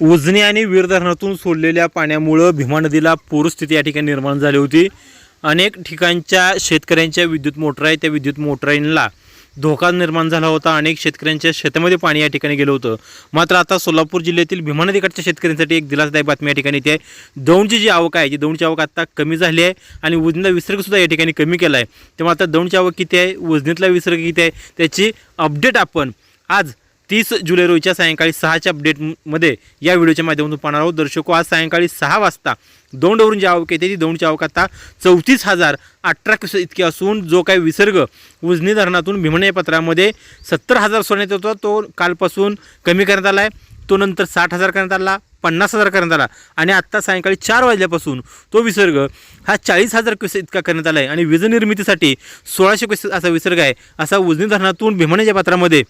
उजनी आणि वीर धरणातून सोडलेल्या पाण्यामुळं भीमा नदीला पूरस्थिती या ठिकाणी निर्माण झाली होती. अनेक ठिकाणच्या शेतकऱ्यांच्या विद्युत मोटर आहे त्या विद्युत मोटरींना धोका निर्माण झाला होता. अनेक शेतकऱ्यांच्या शेतामध्ये पाणी या ठिकाणी गेलं होतं. मात्र आता सोलापूर जिल्ह्यातील भीमा नदीकडच्या शेतकऱ्यांसाठी एक दिलासदायक बातमी या ठिकाणी येते. आहे दौंडची जी आवक आहे जी दौंडची आवक आता कमी झाली आहे आणि उजनीला विसर्गसुद्धा या ठिकाणी कमी केला आहे तेव्हा आता दौंडची आवक किती आहे? उजनीतला विसर्ग किती आहे? त्याची अपडेट आपण आज तीस जुलै रोजीच्या सायंकाळी सहाच्या अपडेटमध्ये या व्हिडिओच्या माध्यमातून पाहणार आहोत. दर्शको आज सायंकाळी सहा वाजता दौंडवरून जी आवक येते ती दौंडची आवक आता चौतीस हजार अठरा क्युसेक इतकी असून जो काही विसर्ग उजनी धरणातून भीमणे पत्रामध्ये सत्तर हजार सोडण्यात येतो तो कालपासून कमी करण्यात आला आहे तो नंतर साठ हजार करण्यात आला पन्नास हजार करण्यात आला आणि आत्ता सायंकाळी चार वाजल्यापासून तो विसर्ग हा चाळीस हजार क्युसेक इतका करण्यात आला आहे आणि वीज निर्मितीसाठी सोळाशे क्युसेक असा विसर्ग आहे. असा उजनी धरणातून भीमण्याच्या पात्रामध्ये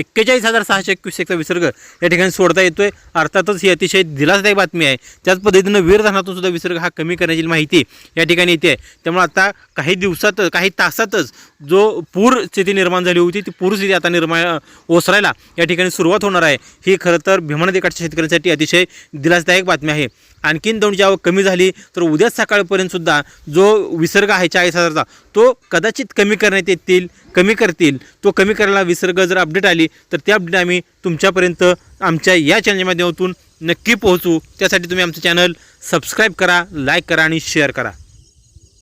एक्केचाळीस हजार सहाशे क्युसेकचा विसर्ग या ठिकाणी सोडता येतोय. अर्थातच ही अतिशय दिलासदायक बातमी आहे. त्याच पद्धतीनं वीर धरणातून सुद्धा विसर्ग हा कमी करण्याची माहिती या ठिकाणी येते. त्यामुळे आता काही दिवसातच काही तासातच जो पूर स्थिती निर्माण झाली होती ती पूर स्थिती आता निर्माण ओसरायला या ठिकाणी सुरुवात होणार आहे. ही खरं तर भीमनदीकाठच्या शेतकऱ्यांसाठी अतिशय दिलासदायक बातमी आहे. आणखीन दोनची आवक कमी झाली तर उद्या सकाळपर्यंत सुद्धा जो विसर्ग आहे चाळीस हजारचा तो कदाचित कमी करण्यात येतील कमी करतील. तो कमी करायला विसर्ग जर अपडेट आली तर ते अपडेट आम्ही तुमच्यापर्यंत आमच्या या चॅनलच्या माध्यमातून नक्की पोहोचू. त्यासाठी तुम्ही आमचं चॅनल सबस्क्राईब करा लाईक करा आणि शेअर करा.